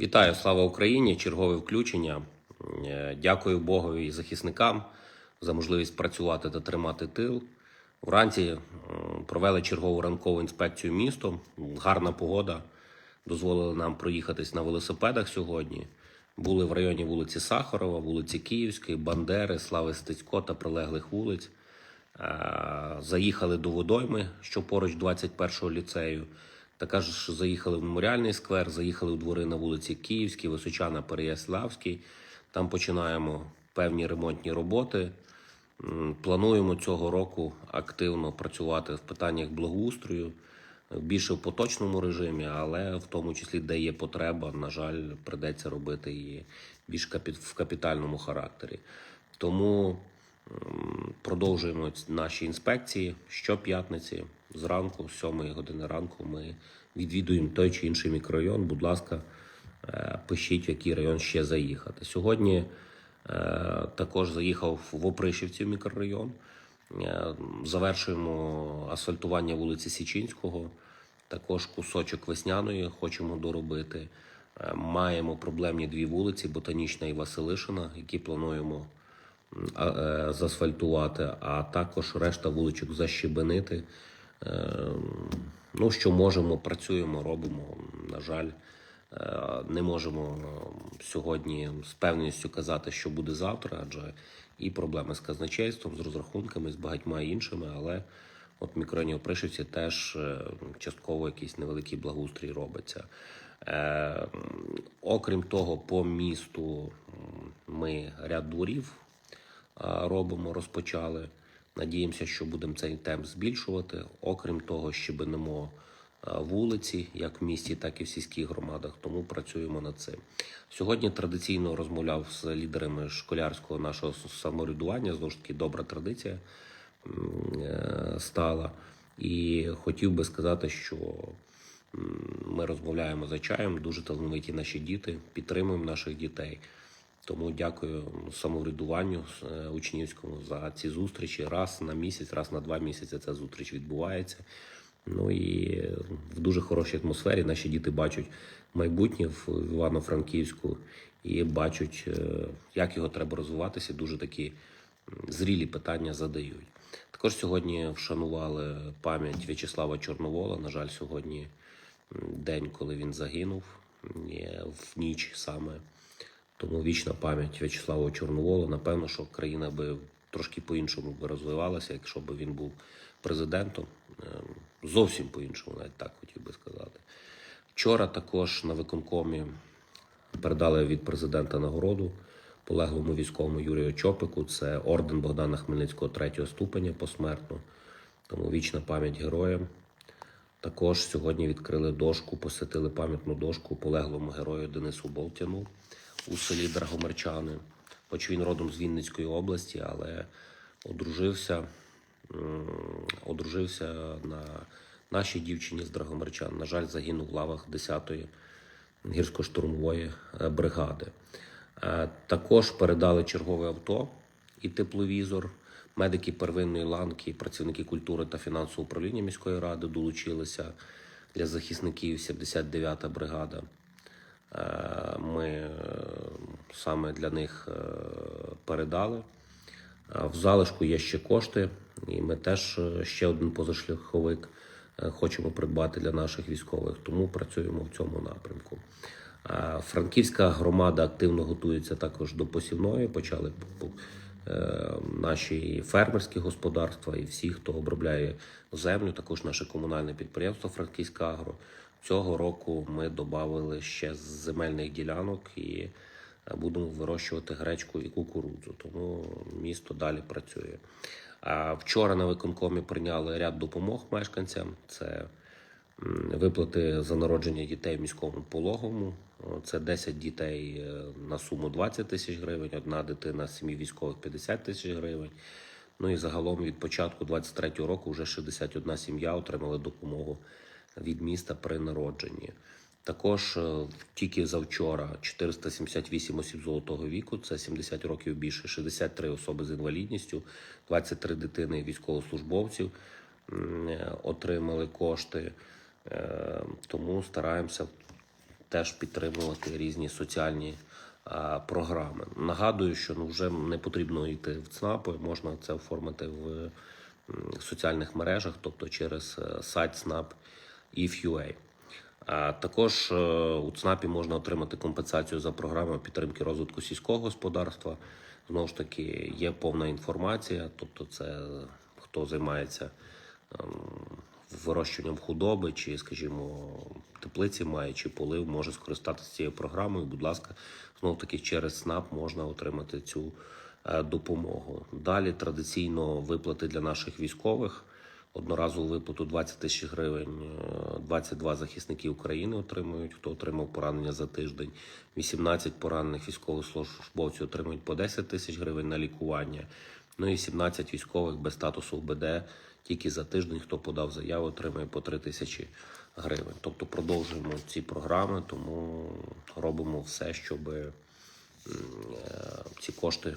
Вітаю, слава Україні! Чергове включення. Е, Дякую Богові і захисникам за можливість працювати та тримати тил. Вранці провели чергову ранкову інспекцію містом. Гарна погода дозволила нам проїхатись на велосипедах сьогодні. Були в районі вулиці Сахарова, вулиці Київської, Бандери, Слави Стецько та прилеглих вулиць. Е, Заїхали до водойми, що поруч 21-го ліцею. Також заїхали в меморіальний сквер, заїхали у двори на вулиці Київській, Височана, Переяславський. Там починаємо певні ремонтні роботи. Плануємо цього року активно працювати в питаннях благоустрою, більше в поточному режимі, але в тому числі, де є потреба, на жаль, придеться робити її більш в капітальному характері. Тому продовжуємо наші інспекції щоп'ятниці зранку, з 7 години ранку, ми відвідуємо той чи інший мікрорайон. Будь ласка, е, пишіть, в який район ще заїхати. Сьогодні е, також заїхав в Опришівці мікрорайон. Е, Завершуємо асфальтування вулиці Січинського. Також кусочок весняної хочемо доробити. Маємо проблемні дві вулиці: Ботанічна і Василишина, які плануємо заасфальтувати, а також решта вуличок защебенити. Е, Ну, що можемо, працюємо, робимо. На жаль, е, не можемо е, сьогодні з певністю казати, що буде завтра, адже і проблеми з казначейством, з розрахунками, з багатьма іншими, але от в мікрорайоні теж е, частково якийсь невеликий благоустрій робиться. Окрім того, по місту ми ряд дворів робимо, розпочали. Надіємося, що будемо цей темп збільшувати. Окрім того, щебенемо а, вулиці, як в місті, так і в сільських громадах. Тому працюємо над цим. Сьогодні традиційно розмовляв з лідерами школярського нашого самоврядування. Знову ж таки, добра традиція е, стала. І хотів би сказати, що ми розмовляємо за чаєм. Дуже талановиті наші діти, підтримуємо наших дітей. Тому дякую самоврядуванню е, учнівському за ці зустрічі. Раз на місяць, раз на два місяці ця зустріч відбувається. Ну і в дуже хорошій атмосфері наші діти бачать майбутнє в Івано-Франківську і бачать, е, як його треба розвиватися. Дуже такі зрілі питання задають. Також сьогодні вшанували пам'ять В'ячеслава Чорновола. На жаль, сьогодні день, коли він загинув, в ніч саме. Тому вічна пам'ять В'ячеслава Чорновола. Напевно, що країна би трошки по-іншому розвивалася, якщо б він був президентом. Ем, Зовсім по-іншому, навіть так хотів би сказати. Вчора також на виконкомі передали від президента нагороду полеглому військовому Юрію Чопику. Це орден Богдана Хмельницького третього ступеня посмертно. Тому вічна пам'ять героям. Також сьогодні відкрили дошку, посвятили пам'ятну дошку полеглому герою Денису Болтяну у селі Драгомерчани. Хоч він родом з Вінницької області, але одружився, одружився на нашій дівчині з Драгомерчан. На жаль, загинув в лавах 10-ї гірсько-штурмової е, бригади. Е, Також передали чергове авто і тепловізор. Медики первинної ланки, працівники культури та фінансового управління міської ради долучилися для захисників 79-та бригада. Е, Ми е, саме для них е, передали. В залишку є ще кошти, і ми теж ще один позашляховик хочемо придбати для наших військових, тому працюємо в цьому напрямку. Франківська громада активно готується також до посівної. Почали наші фермерські господарства і всі, хто обробляє землю, також наше комунальне підприємство Франківська Агро. Цього року ми додали ще з земельних ділянок і е, будемо вирощувати гречку і кукурудзу. Тому місто далі працює. А вчора на виконкомі прийняли ряд допомог мешканцям. Це виплати за народження дітей в міському пологовому. Це 10 дітей е, на суму 20 тисяч гривень, одна дитина з сім'ї військових 50 тисяч гривень. Ну і загалом від початку 23-го року вже 61 сім'я отримала допомогу від міста при народженні. Також е, тільки завчора 478 осіб золотого віку, це 70 років більше, 63 особи з інвалідністю, 23 дитини військовослужбовців е, отримали кошти. Е, Тому стараємося теж підтримувати різні соціальні програми. Нагадую, що ну вже не потрібно йти в ЦНАПи, можна це оформити в соціальних мережах, тобто через сайт ЦНАП If.ua. Також е, у ЦНАПі можна отримати компенсацію за програмою підтримки розвитку сільського господарства. Знову ж таки, є повна інформація, тобто це хто займається ем, вирощуванням худоби, чи, скажімо, теплиці має, чи полив, може скористатися цією програмою. Будь ласка, знову таки через СНАП можна отримати цю е, допомогу. Далі традиційно виплати для наших військових. Одноразову виплату 20 тисяч гривень. е, 22 захисники України отримують, хто отримав поранення за тиждень. 18 поранених військовослужбовців отримують по 10 тисяч гривень на лікування. Ну і 17 військових без статусу ВБД тільки за тиждень, хто подав заяву, отримує по 3 тисячі гривень. Тобто продовжуємо ці програми, тому робимо все, щоб е, ці кошти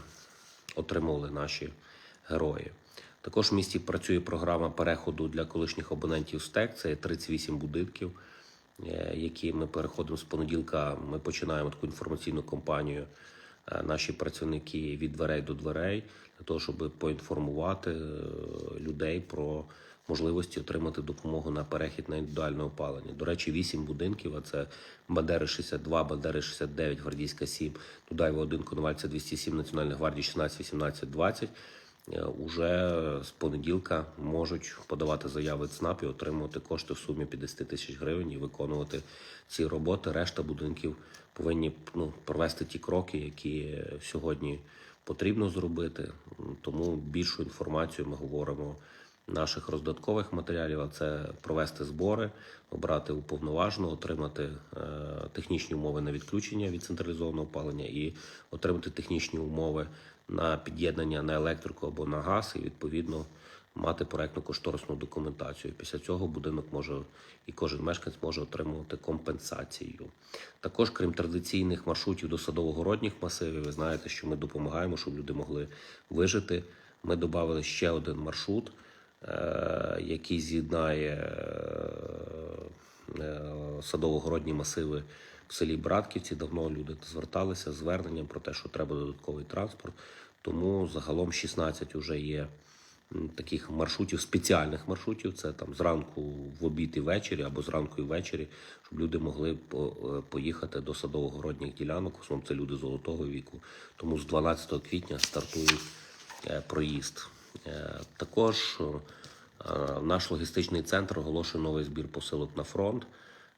отримували наші герої. Також в місті працює програма переходу для колишніх абонентів СТЕК. Це 38 будинків, е, які ми переходимо з понеділка. Ми починаємо таку інформаційну кампанію. е, Наші працівники від дверей до дверей для того, щоб поінформувати е, людей про можливості отримати допомогу на перехід на індивідуальне опалення. До речі, 8 будинків, а це Бандери 62, Бандери 69, Гвардійська 7, Дудаєва 1, Коновальця 207, Національної гвардії 16, 18, 20. Е, Уже з понеділка можуть подавати заяви ЦНАП і отримувати кошти в сумі 50 тисяч гривень і виконувати ці роботи. Решта будинків повинні ну, провести ті кроки, які сьогодні потрібно зробити. Тому більшу інформацію ми говоримо наших роздаткових матеріалів, а це провести збори, обрати уповноваженого, отримати е, технічні умови на відключення від централізованого опалення і отримати технічні умови на під'єднання на електрику або на газ, і відповідно мати проектно-кошторисну документацію. Після цього будинок може і кожен мешканець може отримувати компенсацію. Також, крім традиційних маршрутів до садово-городніх масивів, ви знаєте, що ми допомагаємо, щоб люди могли вижити. Ми додали ще один маршрут, який з'єднає е, садово-городні масиви в селі Братківці. Давно люди зверталися з зверненням про те, що треба додатковий транспорт. Тому загалом 16 вже є таких маршрутів, спеціальних маршрутів. Це там зранку в обід і ввечері або зранку і ввечері, щоб люди могли е, поїхати до садово-городніх ділянок. В основному це люди золотого віку. Тому з 12 квітня стартує е, проїзд. Е, Також е, наш логістичний центр оголошує новий збір посилок на фронт.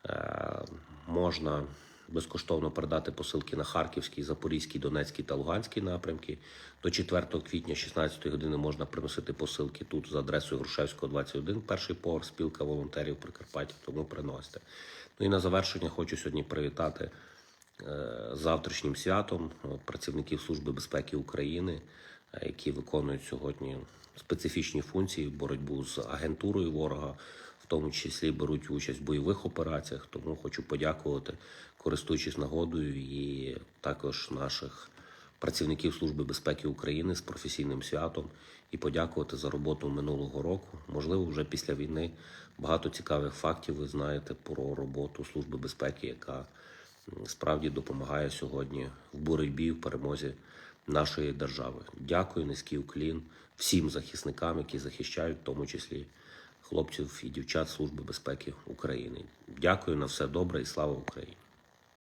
Е, Можна безкоштовно передати посилки на Харківський, Запорізький, Донецький та Луганський напрямки. До 4 квітня, 16 години, можна приносити посилки тут за адресою Грушевського, 21, перший поверх, спілка волонтерів Прикарпаття, тому приносите. Ну і на завершення хочу сьогодні привітати завтрашнім святом працівників Служби безпеки України, які виконують сьогодні специфічні функції боротьбу з агентурою ворога, в тому числі беруть участь в бойових операціях. Тому хочу подякувати, користуючись нагодою, і також наших працівників Служби безпеки України з професійним святом і подякувати за роботу минулого року. Можливо, вже після війни багато цікавих фактів ви знаєте про роботу Служби безпеки, яка справді допомагає сьогодні в боротьбі, в перемозі нашої держави. Дякую, низький уклін всім захисникам, які захищають, в тому числі хлопців і дівчат Служби безпеки України. Дякую на все добре і слава Україні.